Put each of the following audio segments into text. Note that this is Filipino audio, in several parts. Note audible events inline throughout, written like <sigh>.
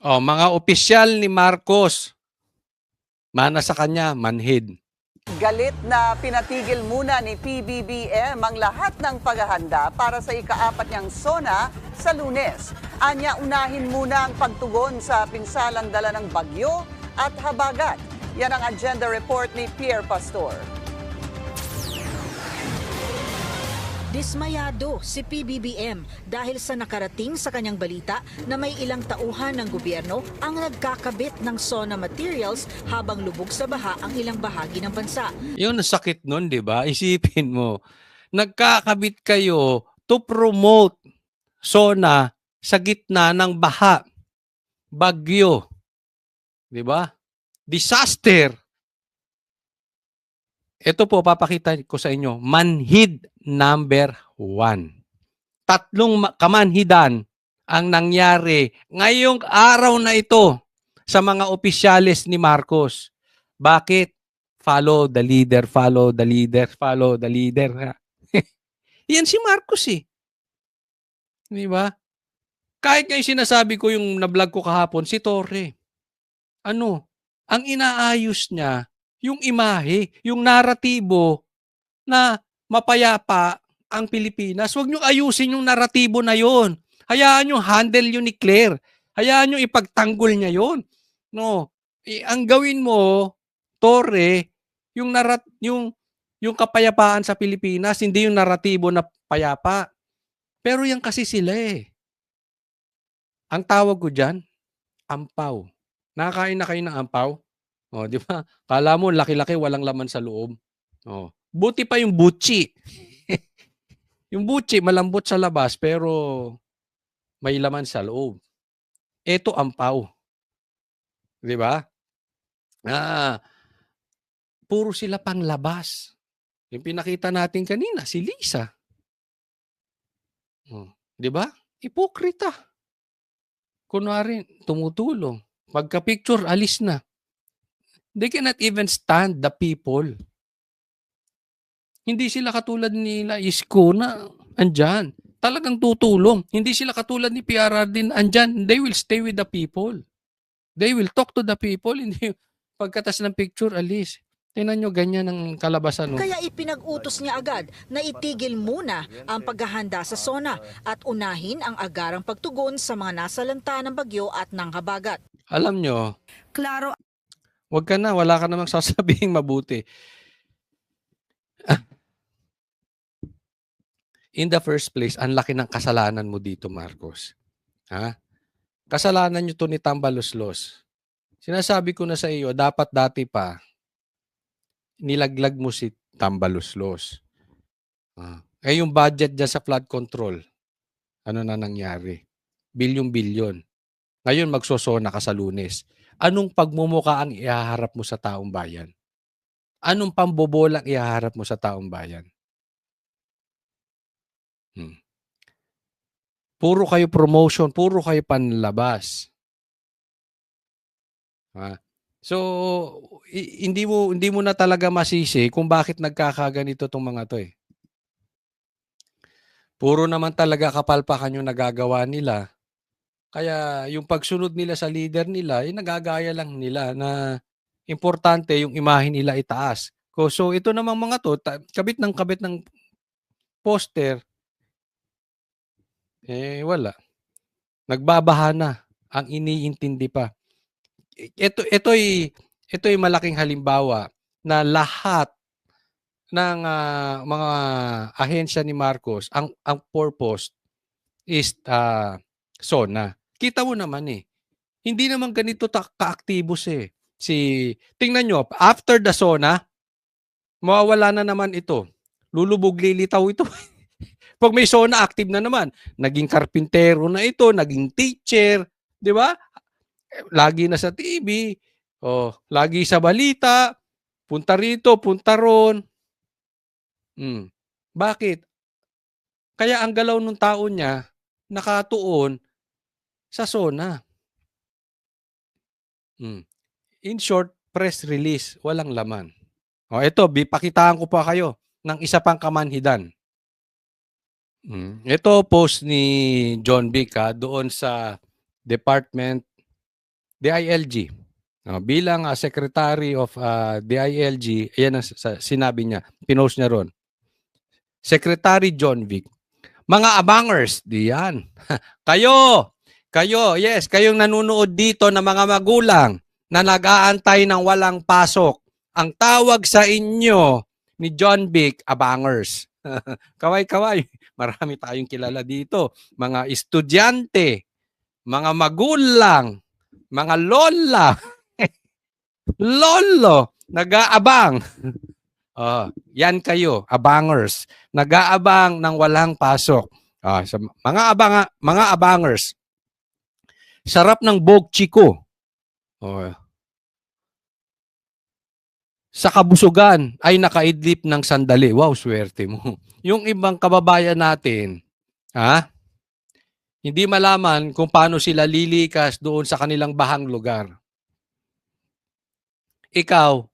Oh, mga opisyal ni Marcos, mana sa kanya, manhid. Galit na pinatigil muna ni PBBM ang lahat ng paghahanda para sa ikaapat niyang SONA sa lunes. Anya unahin muna ang pagtugon sa pinsalang dala ng bagyo at habagat. Yan ang agenda report ni Pierre Pastor. Dismayado si PBBM dahil sa nakarating sa kanyang balita na may ilang tauhan ng gobyerno ang nagkakabit ng SONA materials habang lubog sa baha ang ilang bahagi ng bansa. Yun sakit nun, di ba? Isipin mo, nagkakabit kayo to promote SONA sa gitna ng baha, bagyo, di ba? Disaster. Ito po, papakita ko sa inyo, manhid number one. Tatlong ma- kamanhidan ang nangyari ngayong araw na ito sa mga opisyales ni Marcos. Bakit? follow the leader, follow the leader, follow the leader. <laughs> Yan si Marcos eh. Di ba? Kahit nga yung sinasabi ko yung na-vlog ko kahapon, si Torre. Ano? Ang inaayos niya, yung imahe, yung naratibo na mapayapa ang Pilipinas. Huwag niyo ayusin yung naratibo na yon. Hayaan niyo handle yun ni Claire. Hayaan niyo ipagtanggol niya yon. No. Eh, ang gawin mo, Torre, yung narat yung yung kapayapaan sa Pilipinas, hindi yung naratibo na payapa. Pero yan kasi sila eh. Ang tawag ko diyan, ampaw. Nakakain na kayo ng ampaw? Oh, di ba? Kala mo laki-laki walang laman sa loob. Oh. Buti pa yung butchi. <laughs> yung butchi malambot sa labas pero may laman sa loob. Ito ampaw. Di ba? Ah, puro sila panglabas. Yung pinakita natin kanina, si Lisa. Oh, 'Di ba? Ipokrita. Kunwari, tumutulong. Pagka-picture, alis na. They cannot even stand the people. Hindi sila katulad nila Isko na andyan. Talagang tutulong. Hindi sila katulad ni PRRD na andyan. They will stay with the people. They will talk to the people. <laughs> Hindi pagkatas ng picture, alis. Tingnan nyo, ganyan ang kalabasan. No? Kaya ipinag-utos niya agad na itigil muna ang paghahanda sa SONA at unahin ang agarang pagtugon sa mga nasalanta ng bagyo at ng habagat. Alam nyo, Klaro wag ka na, wala ka namang <laughs> sasabihin mabuti. In the first place, ang laki ng kasalanan mo dito, Marcos. Ha? Kasalanan nyo to ni Tambaloslos. Sinasabi ko na sa iyo, dapat dati pa, nilaglag mo si Tambaloslos. Ah. Eh yung budget dyan sa flood control, ano na nangyari? Bilyong-bilyon. Ngayon magsosona ka sa lunes. Anong pagmumuka ang ihaharap mo sa taong bayan? Anong pambobolang ihaharap mo sa taong bayan? Hmm. Puro kayo promotion, puro kayo panlabas. Ha? So, hindi mo hindi mo na talaga masisi kung bakit nagkakaganito tong mga 'to eh. Puro naman talaga kapalpakan yung nagagawa nila. Kaya yung pagsunod nila sa leader nila, eh, nagagaya lang nila na importante yung imahe nila itaas. So ito namang mga 'to, kabit ng kabit ng poster eh wala. Nagbabaha na ang iniintindi pa. Ito ito'y ito'y malaking halimbawa na lahat ng ah, mga ahensya ni Marcos ang ang purpose is ah, SONA. Kita mo naman eh. Hindi naman ganito ta- kaaktibo si si tingnan nyo after the SONA mawawala na naman ito. Lulubog lilitaw ito. <laughs> Pag may SONA active na naman, naging karpintero na ito, naging teacher, 'di ba? Lagi na sa TV, oh, lagi sa balita, punta rito, punta ron. Hmm. Bakit? Kaya ang galaw ng tao niya nakatuon sa SONA. Hmm. In short, press release, walang laman. O ito, bipakitaan ko pa kayo ng isa pang kamanhidan. Hmm. Ito post ni John Vic ha, doon sa Department DILG. Ah, bilang ah, Secretary of ah, DILG, ayan ang sinabi niya, pinost niya ron. Secretary John Vic. Mga abangers, diyan. <laughs> kayo, kayo, yes, kayong nanunood dito na mga magulang na nag-aantay ng walang pasok. Ang tawag sa inyo ni John Vic, abangers. <laughs> Kaway-kaway, marami tayong kilala dito. Mga estudyante, mga magulang, mga lola, <laughs> lolo, nag-aabang. <laughs> Oh, yan kayo, abangers. Nag-aabang ng walang pasok. Ah, sa mga abang mga abangers. Sarap ng bog chiko. Oh. Sa kabusugan ay nakaidlip ng sandali. Wow, swerte mo. <laughs> Yung ibang kababayan natin, ha? Hindi malaman kung paano sila lilikas doon sa kanilang bahang lugar. Ikaw,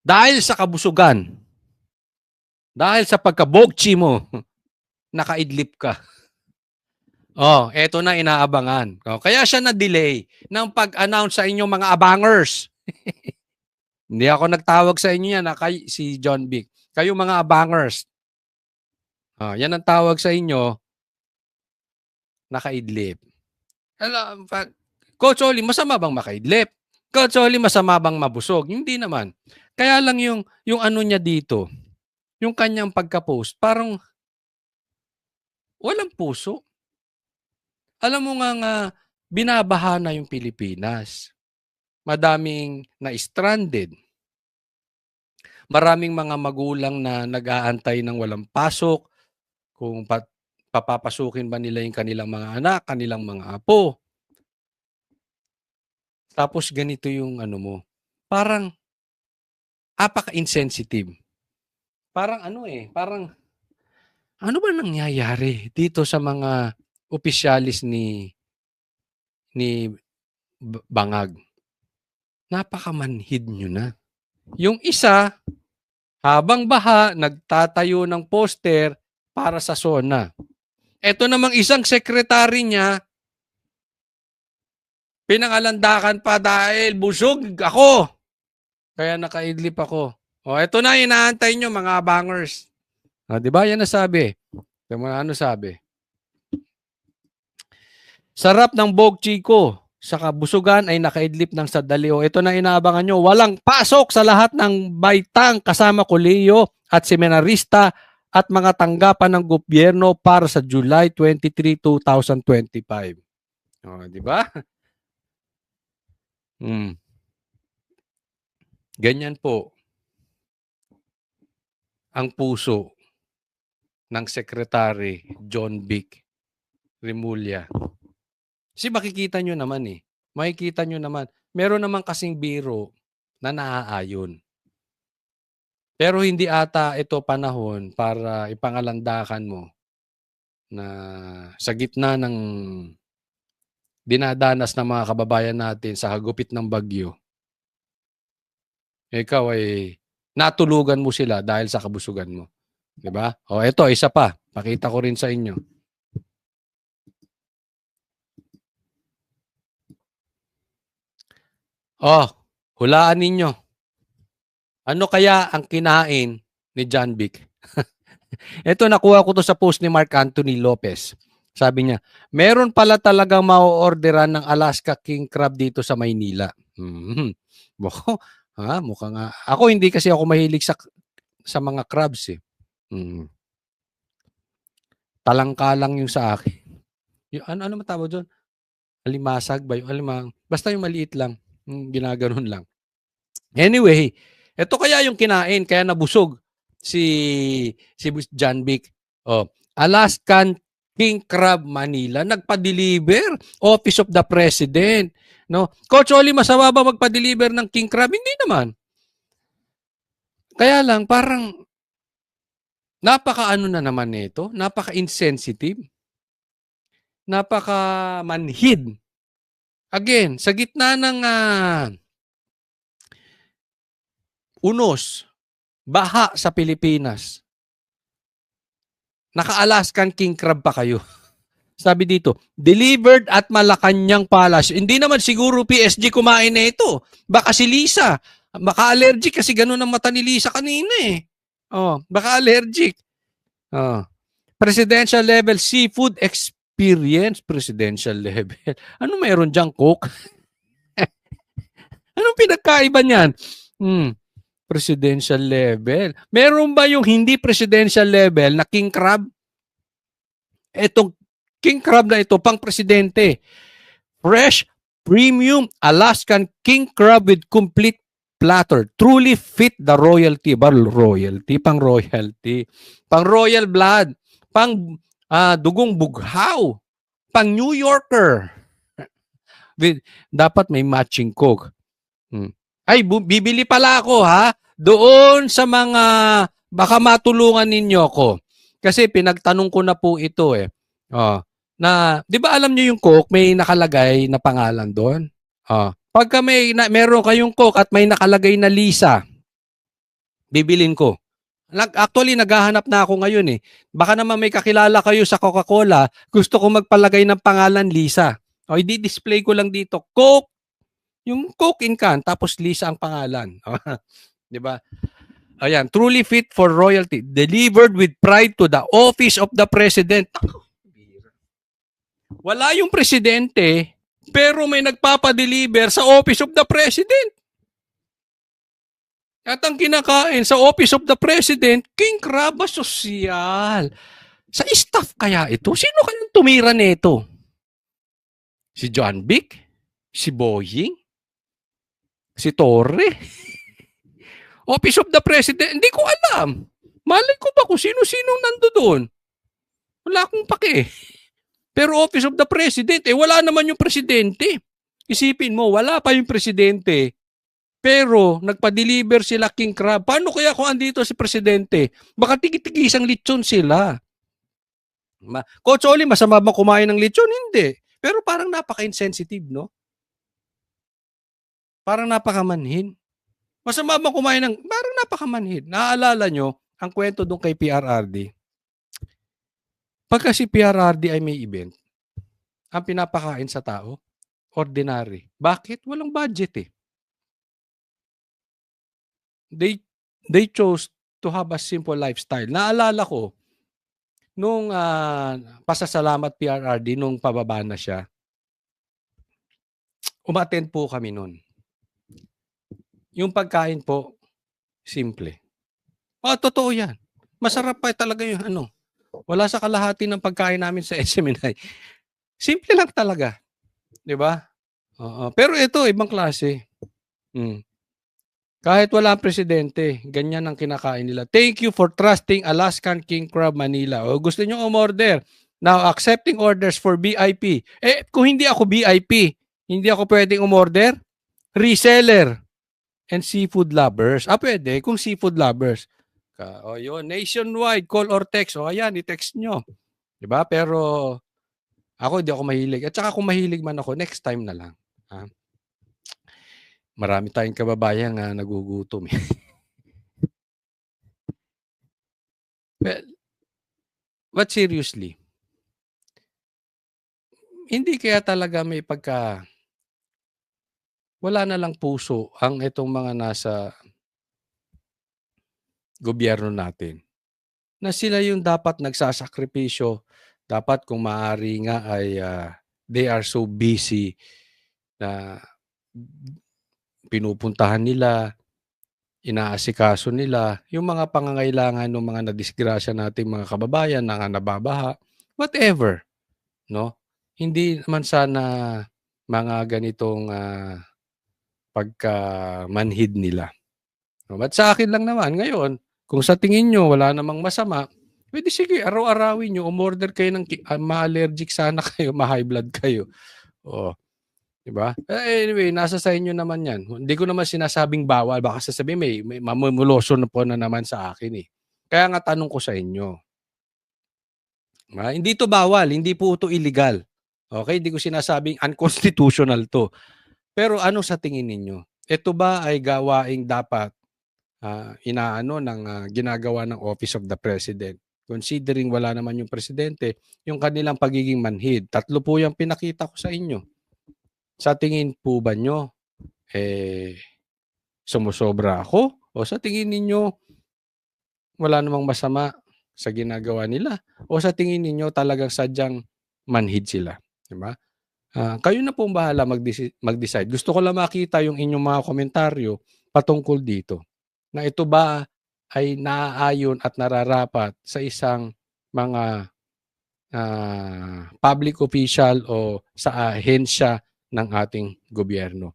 dahil sa kabusugan, dahil sa pagkabogchi mo, <laughs> nakaidlip ka. Oh, eto na inaabangan. Oh, kaya siya na-delay ng pag-announce sa inyong mga abangers. <laughs> Hindi ako nagtawag sa inyo yan, ah, kay, si John Vic. Kayo mga abangers. Oh, yan ang tawag sa inyo, nakaidlip. Alam, pag, Coach Oli, masama bang makaidlip? Coach Oli, masama bang mabusog? Hindi naman. Kaya lang yung, yung ano niya dito, yung kanyang pagka-post, parang walang puso. Alam mo nga nga, binabaha na yung Pilipinas. Madaming na-stranded. Maraming mga magulang na nag-aantay ng walang pasok, kung pa- papapasukin ba nila yung kanilang mga anak, kanilang mga apo. Tapos ganito yung ano mo, parang apaka-insensitive. Parang ano eh, parang ano ba nangyayari dito sa mga opisyalis ni ni Bangag? Napakamanhid nyo na. Yung isa, habang baha, nagtatayo ng poster para sa SONA. Ito namang isang sekretary niya, pinangalandakan pa dahil busog ako. Kaya nakaidlip ako. O, eto na, inaantay nyo mga bangers. Ah, di ba? Yan na sabi. Ano sabi. Sarap ng bog chiko. Sa kabusugan ay nakaidlip ng sadalio. Ito na inaabangan nyo. Walang pasok sa lahat ng baitang kasama koleyo at seminarista at mga tanggapan ng gobyerno para sa July 23, 2025. O, di ba? Hmm. Ganyan po ang puso ng Secretary John Vic Remulla. Kasi makikita nyo naman eh. Makikita nyo naman. Meron naman kasing biro na naaayon. Pero hindi ata ito panahon para ipangalandakan mo na sa gitna ng dinadanas ng mga kababayan natin sa hagupit ng bagyo, ikaw ay natulugan mo sila dahil sa kabusugan mo. 'Di ba? O ito, isa pa. Pakita ko rin sa inyo. Oh, hulaan ninyo. Ano kaya ang kinain ni John Vic? <laughs> ito, nakuha ko to sa post ni Mark Anthony Lopez. Sabi niya, meron pala talagang ma-orderan ng Alaska King Crab dito sa Maynila. Hmm. <laughs> Ha, mukha nga. Ako hindi kasi ako mahilig sa sa mga crabs eh. Mm. Talangka lang yung sa akin. Yung, ano, ano matawag doon? Alimasag ba? Yung alimang, basta yung maliit lang. Yung ginaganon lang. Anyway, ito kaya yung kinain, kaya nabusog si si John Vic. Oh, Alaskan King Crab Manila nagpa-deliver. Office of the President no? Coach Oli masama ba magpa-deliver ng King Crab? Hindi naman. Kaya lang parang napaka ano na naman nito napaka insensitive napaka manhid again sa gitna ng ah, unos baha sa Pilipinas naka-Alaskan king crab pa kayo. <laughs> Sabi dito, delivered at Malacanang Palace. Hindi naman siguro PSG kumain na ito. Baka si Lisa. Baka allergic kasi ganun ang mata ni Lisa kanina eh. Oh, baka allergic. Oh. Presidential level seafood experience. Presidential level. <laughs> Ano meron dyan, Coke? <laughs> Anong pinagkaiba niyan? Hmm. Presidential level. Meron ba yung hindi presidential level na king crab? Etong king crab na ito, pang presidente. Fresh, premium, Alaskan king crab with complete platter. Truly fit the royalty. Ba, royalty? Pang royalty. Pang royal blood. Pang ah, dugong bughaw. Pang New Yorker. With, dapat may matching coke. Hmm. Ay, bibili pala ako ha. Doon sa mga baka matulungan ninyo ko. Kasi pinagtanong ko na po ito eh. Oh, na 'di ba alam niyo yung Coke may nakalagay na pangalan doon? Oh, pagka may na, meron kayong Coke at may nakalagay na Lisa, bibilin ko. Nag, actually, naghahanap na ako ngayon eh. Baka naman may kakilala kayo sa Coca-Cola, gusto ko magpalagay ng pangalan Lisa. O, i-display ko lang dito, Coke, yung Coke in can, tapos Lisa ang pangalan. <laughs> Di ba? Ayan, truly fit for royalty. Delivered with pride to the office of the president. Wala yung presidente, pero may nagpapadeliver sa office of the president. At ang kinakain sa office of the president, king crab ba sosyal? Sa staff kaya ito? Sino kayang tumira nito? Si John Vic? Si Boying? Si Torre? <laughs> Office of the President? Hindi ko alam. Malay ko ba kung sino-sinong nando doon? Wala akong pake. Pero Office of the President, eh wala naman yung presidente. Isipin mo, wala pa yung presidente. Pero nagpa-deliver sila King Crab. Paano kaya kung andito si presidente? Baka tigi-tigi isang lechon sila. Ma Coach Oli, masama ba kumain ng lechon? Hindi. Pero parang napaka-insensitive, no? Parang napakamanhin. Masama ba kumain ng... Parang napakamanhin. Naaalala nyo, ang kwento doon kay PRRD. Pagka si PRRD ay may event, ang pinapakain sa tao, ordinary. Bakit? Walang budget eh. They, they chose to have a simple lifestyle. Naalala ko, nung ah, pasasalamat PRRD, nung pababa na siya, umattend po kami nun. Yung pagkain po, simple. Ah, totoo yan. Masarap pa talaga yung ano. Wala sa kalahati ng pagkain namin sa SMNI. Simple lang talaga. 'Di ba? Oo. Pero ito, ibang klase. Mm. Kahit wala ang presidente, ganyan ang kinakain nila. Thank you for trusting Alaskan King Crab Manila. O gusto nyo umorder. Now, accepting orders for VIP. Eh, kung hindi ako VIP, hindi ako pwedeng umorder? Reseller and seafood lovers. Ah, pwede. Kung seafood lovers. O yun, nationwide, call or text. O ayan, i-text nyo. 'Di ba? Pero ako hindi ako mahilig. At saka kung mahilig man ako, next time na lang. Ha? Marami tayong kababayan nga nagugutom. eh. <laughs> well, but seriously, hindi kaya talaga may pagka wala na lang puso ang itong mga nasa gobyerno natin na sila yung dapat nagsasakripisyo dapat kung maaari nga ay ah, they are so busy na pinupuntahan nila inaasikaso nila yung mga pangangailangan ng mga nadisgrasya nating mga kababayan na nga nababaha whatever no hindi naman sana mga ganitong ah, pagka manhid nila no? But sa akin lang naman ngayon kung sa tingin nyo wala namang masama Pwede sige, araw-arawin nyo, umorder kayo ng ah, ma-allergic sana <laughs> kayo, ma-high blood kayo. Oo. Di ba? Eh, Anyway, nasa sa inyo naman yan. Hindi ko naman sinasabing bawal. Baka sasabihin, may, may mamumuloso na po na naman sa akin eh. Kaya nga tanong ko sa inyo. Ah, hindi to bawal, hindi po ito illegal. Okay, hindi ko sinasabing unconstitutional to. Pero ano sa tingin ninyo? Ito ba ay gawaing dapat ah, inaano ng ah, ginagawa ng Office of the President? considering wala naman yung presidente, yung kanilang pagiging manhid. Tatlo po yung pinakita ko sa inyo. Sa tingin po ba nyo, eh, sumusobra ako? O sa tingin ninyo, wala namang masama sa ginagawa nila? O sa tingin ninyo talagang sadyang manhid sila? Diba? Ah, kayo na pong bahala mag-decide. Gusto ko lang makita yung inyong mga komentaryo patungkol dito. Na ito ba ay naaayon at nararapat sa isang mga ah, public official o sa ahensya ng ating gobyerno.